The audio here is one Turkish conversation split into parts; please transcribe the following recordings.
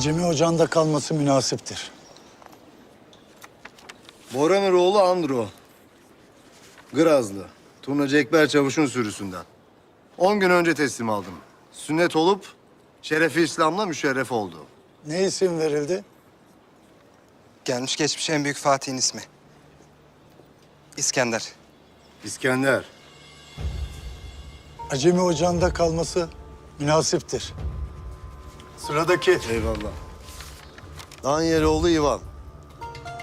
Acemi ocağında kalması münasiptir. Boran'ın oğlu Andro. Grazlı. Turnacı Ekber Çavuş'un sürüsünden. On gün önce teslim aldım. Sünnet olup şerefi İslam'la müşerref oldu. Ne isim verildi? Gelmiş geçmiş en büyük Fatih'in ismi. İskender. İskender. Acemi ocağında kalması münasiptir. Sıradaki. Eyvallah. Danyeloğlu İvan.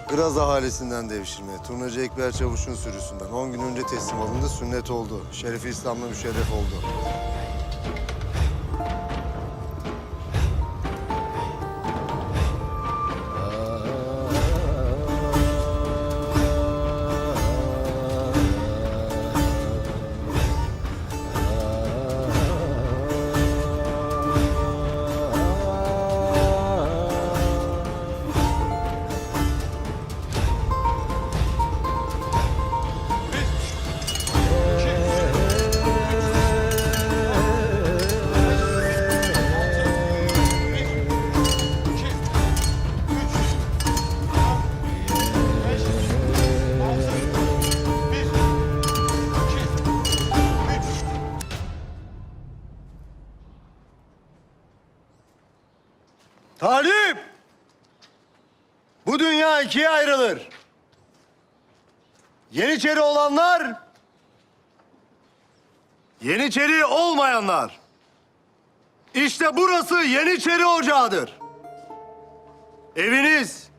Graz ahalisinden devşirme. Turnacı Ekber Çavuş'un sürüsünden. On gün önce teslim alındı, sünnet oldu. Şerefi İslam'la müşerref oldu. Yeniçeri olanlar, Yeniçeri olmayanlar. İşte burası Yeniçeri Ocağı'dır. Eviniz,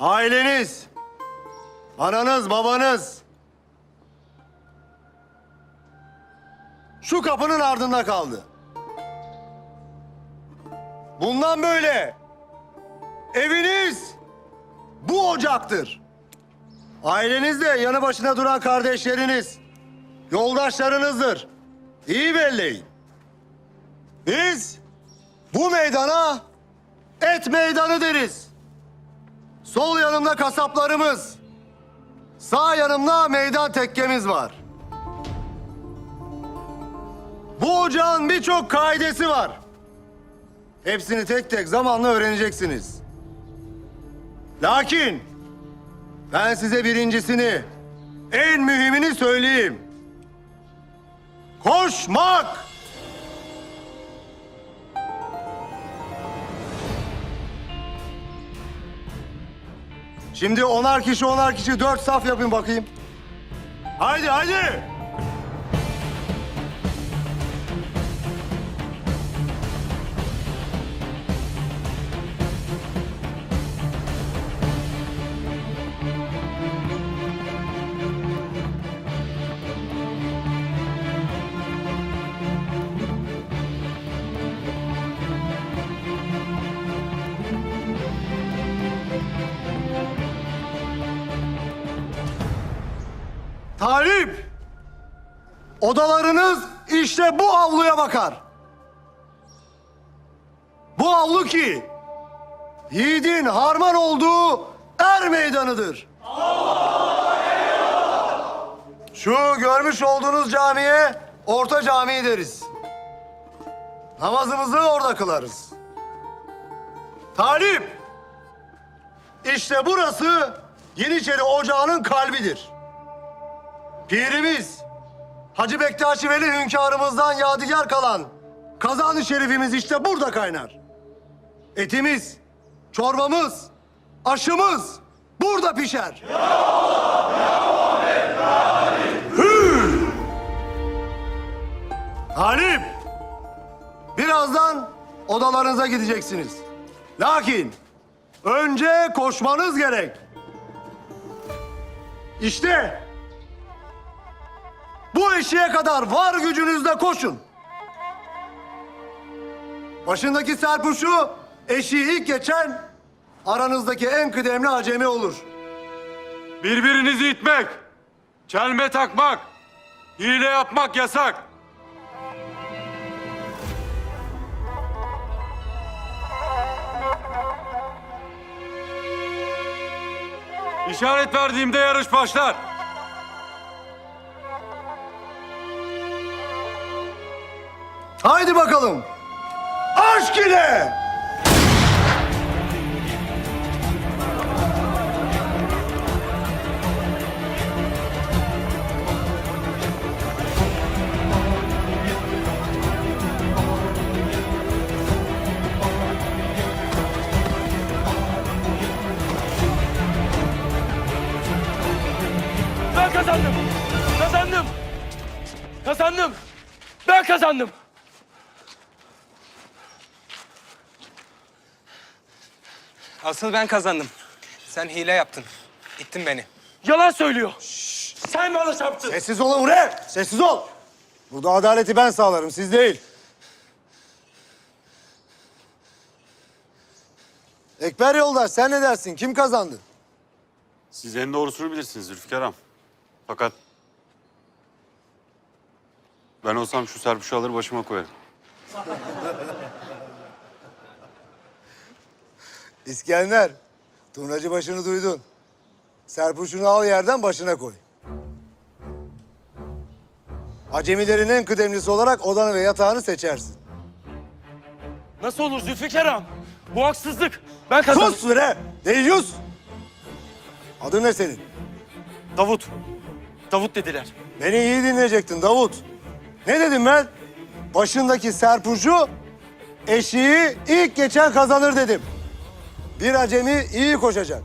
aileniz, ananız, babanız. Şu kapının ardında kaldı. Bundan böyle eviniz bu ocaktır. Aileniz de yanı başına duran kardeşleriniz, yoldaşlarınızdır. İyi belleyin. Biz bu meydana et meydanı deriz. Sol yanımda kasaplarımız, sağ yanımda meydan tekkemiz var. Bu ocağın birçok kaidesi var. Hepsini tek tek zamanla öğreneceksiniz. Lakin ben size birincisini, en mühimini söyleyeyim. Koşmak! Şimdi onar kişi onar kişi dört saf yapın bakayım. Haydi haydi! Talip! Odalarınız işte bu avluya bakar. Bu avlu ki yiğidin harman olduğu er meydanıdır. Şu görmüş olduğunuz camiye orta cami deriz. Namazımızı orada kılarız. Talip! İşte burası Yeniçeri Ocağı'nın kalbidir. Pirimiz, Hacı Bektaşi Veli hünkârımızdan yadigar kalan kazan-ı şerifimiz işte burada kaynar. Etimiz, çorbamız, aşımız burada pişer. Hü! Talip, birazdan odalarınıza gideceksiniz. Lakin önce koşmanız gerek. İşte bu eşiğe kadar var gücünüzle koşun. Başındaki serpuşu eşiği ilk geçen aranızdaki en kıdemli acemi olur. Birbirinizi itmek, çelme takmak, hile yapmak yasak. İşaret verdiğimde yarış başlar. Haydi bakalım. Aşk ile. Ben kazandım. Kazandım. Kazandım. Ben kazandım. Asıl ben kazandım. Sen hile yaptın. İttin beni. Yalan söylüyor. Sen bana çarptın. Sessiz olun buraya. Sessiz ol. Burada adaleti ben sağlarım, siz değil. Ekber yoldaş, sen ne dersin? Kim kazandı? Siz en doğrusunu bilirsiniz Zülfikar ağam. Fakat... Ben olsam şu serpuşu alır başıma koyarım. İskender, turnacı başını duydun. Serpuşunu al yerden başına koy. Acemilerin en kıdemlisi olarak odanı ve yatağını seçersin. Nasıl olur Zülfikar ağam? Bu haksızlık. Ben kazandım. Sus süre! Deyyus! Adın ne senin? Davut. Davut dediler. Beni iyi dinleyecektin Davut. Ne dedim ben? Başındaki serpucu eşiği ilk geçen kazanır dedim. Bir acemi iyi koşacak,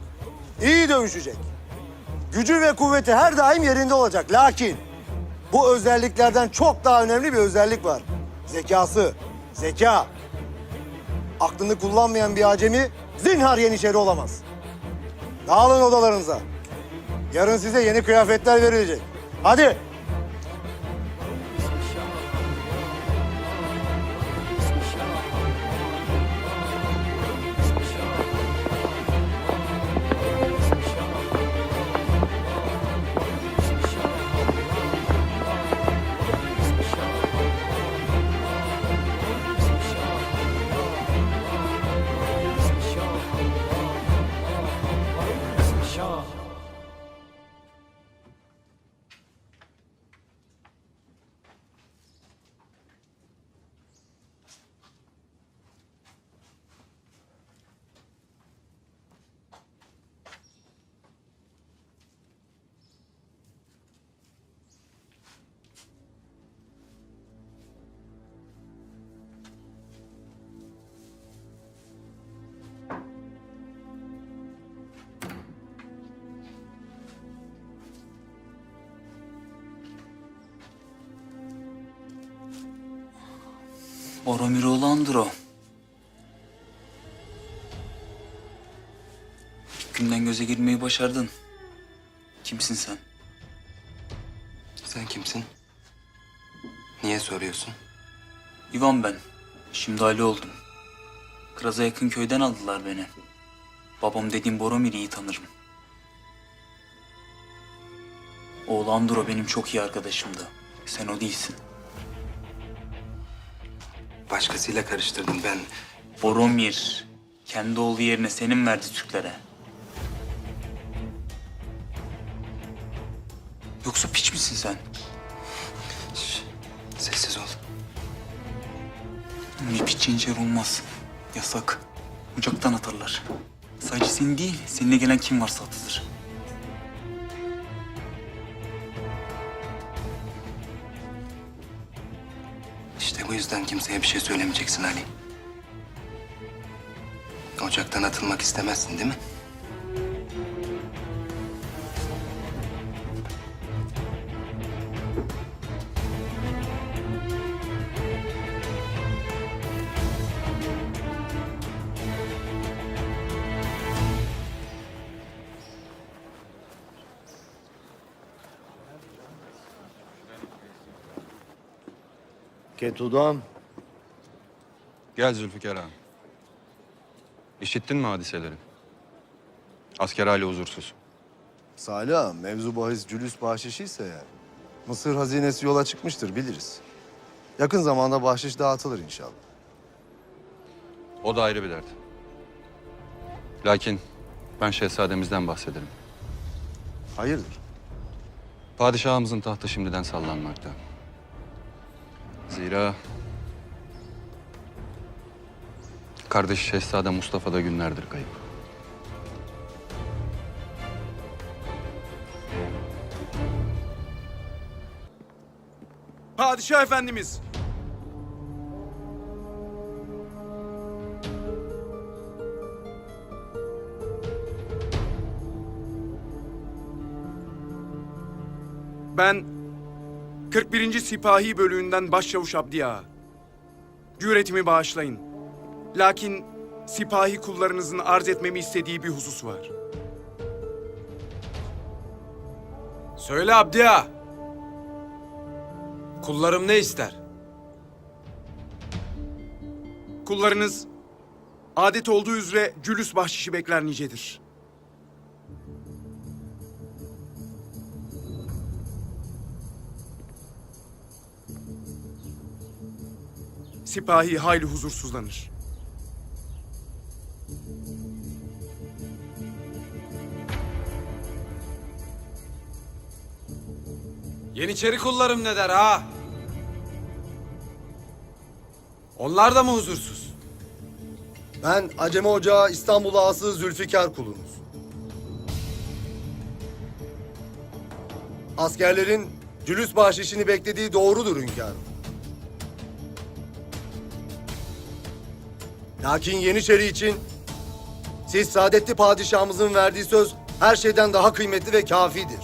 iyi dövüşecek. Gücü ve kuvveti her daim yerinde olacak. Lakin bu özelliklerden çok daha önemli bir özellik var. Zekası, zeka. Aklını kullanmayan bir acemi zinhar yeniçeri olamaz. Dağılın odalarınıza. Yarın size yeni kıyafetler verilecek. Hadi. Boromiroğlu'ndur o. İlk günden göze girmeyi başardın. Kimsin sen? Sen kimsin? Niye soruyorsun? İvan ben. Şimdi Ali oldum. Kraz'a yakın köyden aldılar beni. Babam dediğim Boromir'i iyi tanırım. Oğlu Andro benim çok iyi arkadaşımdı. Sen o değilsin. Başkasıyla karıştırdın ben. Boromir kendi oğlu yerine senin verdi Türklere. Yoksa piç misin sen? Şş, sessiz ol. Bir piç olmaz. Yasak. Ocaktan atarlar. Sadece seni değil, seninle gelen kim varsa atılır. Bu yüzden kimseye bir şey söylemeyeceksin Ali. Ocaktan atılmak istemezsin değil mi? Ketudan. Gel Zülfikar ağam. İşittin mi hadiseleri? Asker hali huzursuz. Salih ağa, mevzu bahis cülüs bahşişi ise yani. Mısır hazinesi yola çıkmıştır biliriz. Yakın zamanda bahşiş dağıtılır inşallah. O da ayrı bir dert. Lakin ben şehzademizden bahsederim. Hayırdır? Padişahımızın tahtı şimdiden sallanmakta. Zira... Kardeş Şehzade Mustafa da günlerdir kayıp. Padişah Efendimiz. Ben 41. Sipahi Bölüğü'nden Başçavuş Abdi Ağa. Cüretimi bağışlayın. Lakin sipahi kullarınızın arz etmemi istediği bir husus var. Söyle Abdi ağa. Kullarım ne ister? Kullarınız adet olduğu üzere cülüs bahşişi bekler nicedir. Sipahi hayli huzursuzlanır. Yeniçeri kullarım ne der ha? Onlar da mı huzursuz? Ben Acemi Ocağı İstanbul Ağası Zülfikar kulunuz. Askerlerin cülüs bahşişini beklediği doğrudur hünkârım. Lakin Yeniçeri için siz saadetli padişahımızın verdiği söz her şeyden daha kıymetli ve kafidir.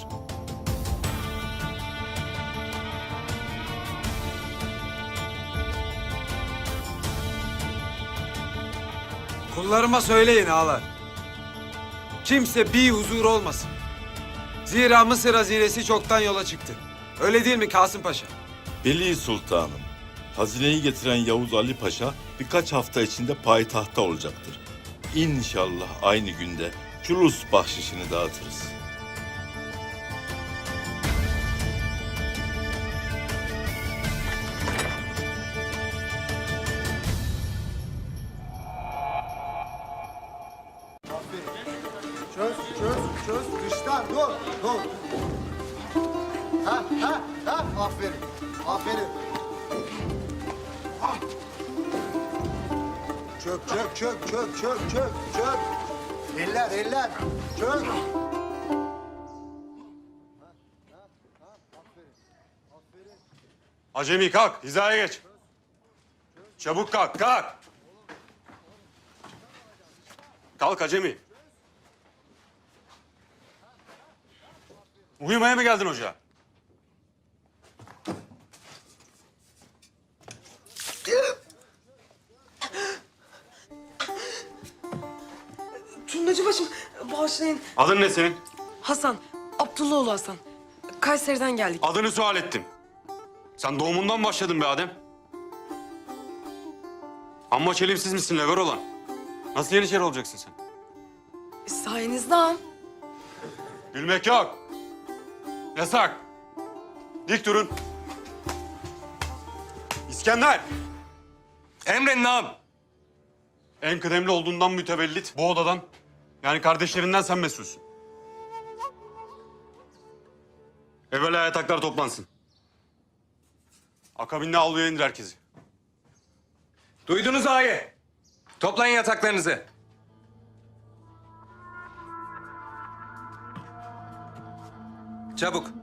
Kullarıma söyleyin ağalar. Kimse bir huzur olmasın. Zira Mısır hazinesi çoktan yola çıktı. Öyle değil mi Kasım Paşa? Veli Sultanım, hazineyi getiren Yavuz Ali Paşa birkaç hafta içinde payitahta olacaktır. İnşallah aynı günde Culus bahşişini dağıtırız. Çöz, çöz, çöz. Dıştan dur, dur. Ha, ha, ha. Aferin, aferin. Çök, çök, çök, çök, çök, çök, çök. Eller, eller. Çök. Acemi kalk, hizaya geç. Çabuk kalk, kalk. Kalk Acemi. Uyumaya mı geldin hoca? Bağışlayın. Adın ne senin? Hasan, Abdullahoğlu Hasan. Kayseri'den geldik. Adını sual ettim. Sen doğumundan başladın be Adem. Amma çelimsiz misin lever olan? Nasıl yeniçeri olacaksın sen? Sayenizde ağam. Gülmek yok. Yasak. Dik durun. İskender. Emredin ağam. En kıdemli olduğundan mütevellit bu odadan yani kardeşlerinden sen mesulsün. Evvela yataklar toplansın. Akabinde avluya indir herkesi. Duydunuz ağayı. Toplayın yataklarınızı. Çabuk.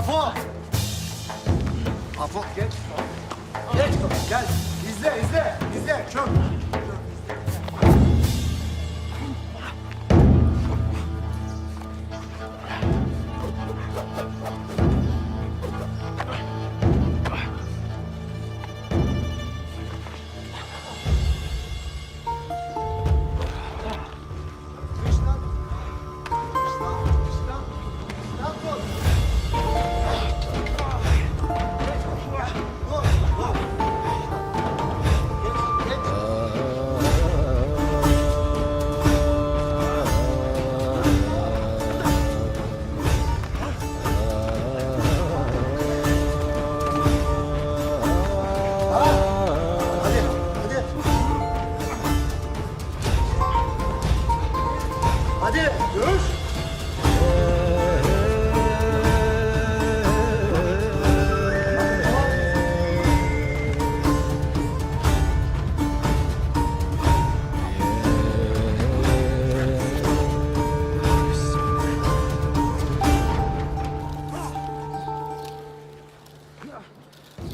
Apo. Apo geç. Geç gel. İzle, izle, izle. Çök.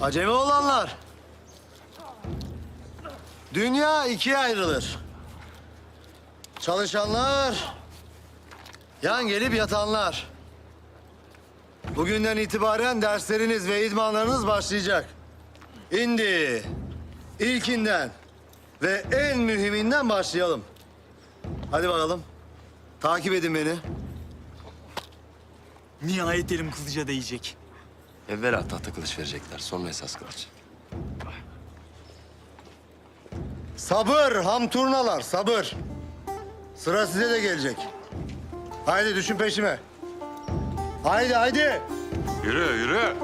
Acemi olanlar. Dünya ikiye ayrılır. Çalışanlar, yan gelip yatanlar. Bugünden itibaren dersleriniz ve idmanlarınız başlayacak. İndi, ilkinden ve en mühiminden başlayalım. Hadi bakalım. Takip edin beni. Nihayet elim kılıca değecek. Evvela tahta kılıç verecekler, sonra esas kılıç. Sabır hamturnalar, sabır. Sıra size de gelecek. Haydi düşün peşime. Haydi haydi. Yürü yürü.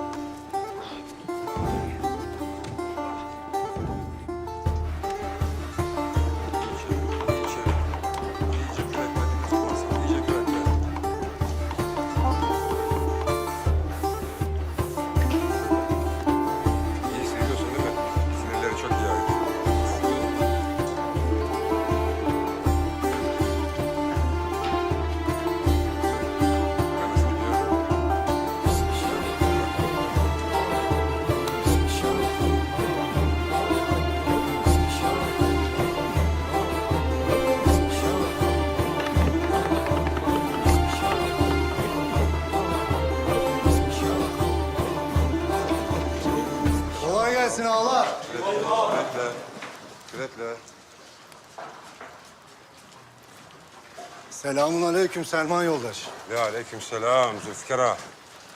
Selamun aleyküm Selman yoldaş. Ve aleyküm selam Zülfikar ağa.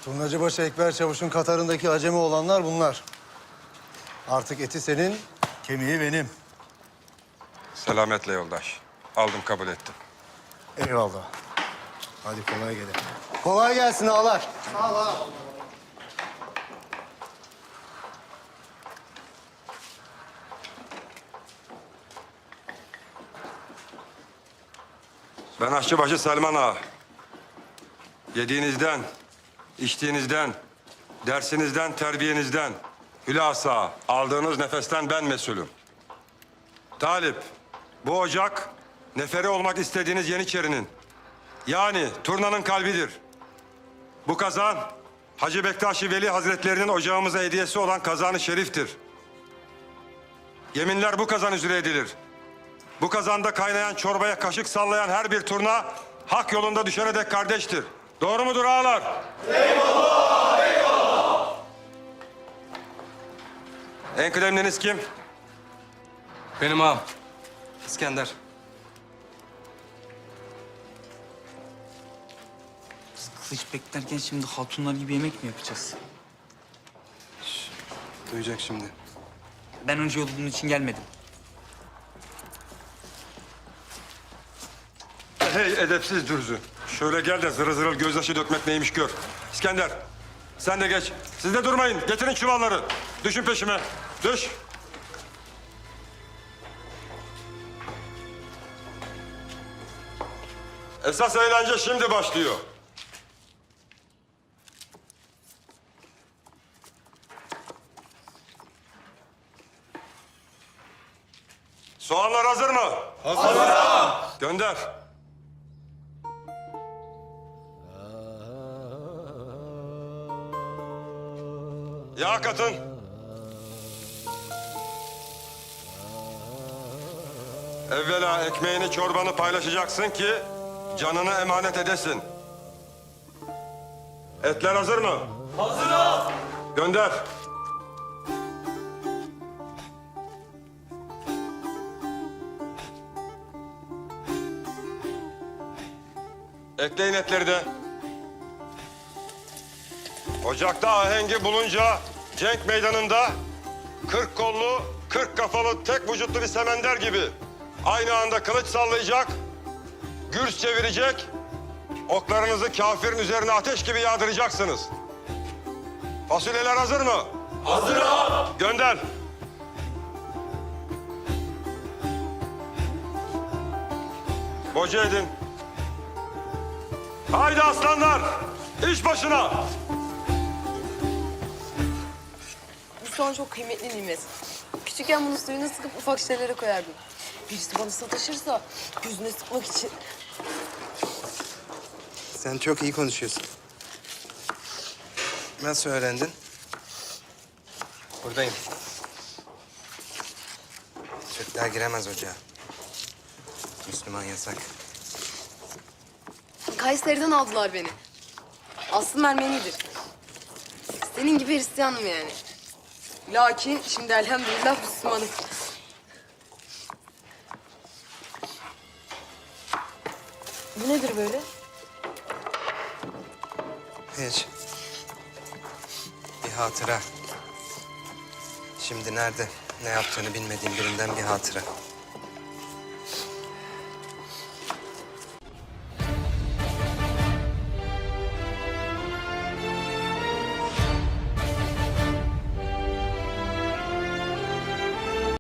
Turnacıbaşı Ekber Çavuş'un Katar'ındaki acemi olanlar bunlar. Artık eti senin, kemiği benim. Selametle yoldaş. Aldım kabul ettim. Eyvallah. Hadi kolay gelin. Kolay gelsin ağalar. Sağ ol ağa. Ben aşçıbaşı Selman ağa. Yediğinizden, içtiğinizden, dersinizden, terbiyenizden, hülasa aldığınız nefesten ben mesulüm. Talip, bu ocak neferi olmak istediğiniz Yeniçeri'nin, yani turnanın kalbidir. Bu kazan, Hacı Bektaşi Veli Hazretlerinin ocağımıza hediyesi olan kazanı şeriftir. Yeminler bu kazan üzere edilir. Bu kazanda kaynayan çorbaya kaşık sallayan her bir turna hak yolunda düşene dek kardeştir. Doğru mudur ağalar? Eyvallah, eyvallah. En kıdemliniz kim? Benim ağam. İskender. Biz kılıç beklerken şimdi hatunlar gibi yemek mi yapacağız? Duyacak şimdi. Ben önce yolu bunun için gelmedim. Hey edepsiz dürzü. Şöyle gel de zırıl zırıl gözyaşı dökmek neymiş gör. İskender, sen de geç. Siz de durmayın. Getirin çuvalları. Düşün peşime. Düş. Esas eğlence şimdi başlıyor. Soğanlar hazır mı? Hazır. Gönder. Yağ katın. Evvela ekmeğini çorbanı paylaşacaksın ki canını emanet edesin. Etler hazır mı? Hazır Gönder. Ekleyin etleri de. Ocakta ahengi bulunca cenk meydanında kırk kollu, kırk kafalı tek vücutlu bir semender gibi aynı anda kılıç sallayacak, gürs çevirecek, oklarınızı kafirin üzerine ateş gibi yağdıracaksınız. Fasulyeler hazır mı? Hazır Gönder. Boca edin. Haydi aslanlar, iş başına. Bu soğan çok kıymetli nimet. Küçükken bunu suyuna sıkıp ufak şeylere koyardım. Birisi bana sataşırsa gözüne sıkmak için. Sen çok iyi konuşuyorsun. Nasıl öğrendin? Buradayım. Türkler giremez ocağa. Müslüman yasak. Kayseri'den aldılar beni. Aslım Ermenidir. Senin gibi Hristiyanım yani. Lakin şimdi elhamdülillah Müslümanım. Bu nedir böyle? Hiç. Bir hatıra. Şimdi nerede, ne yaptığını bilmediğim birinden bir hatıra.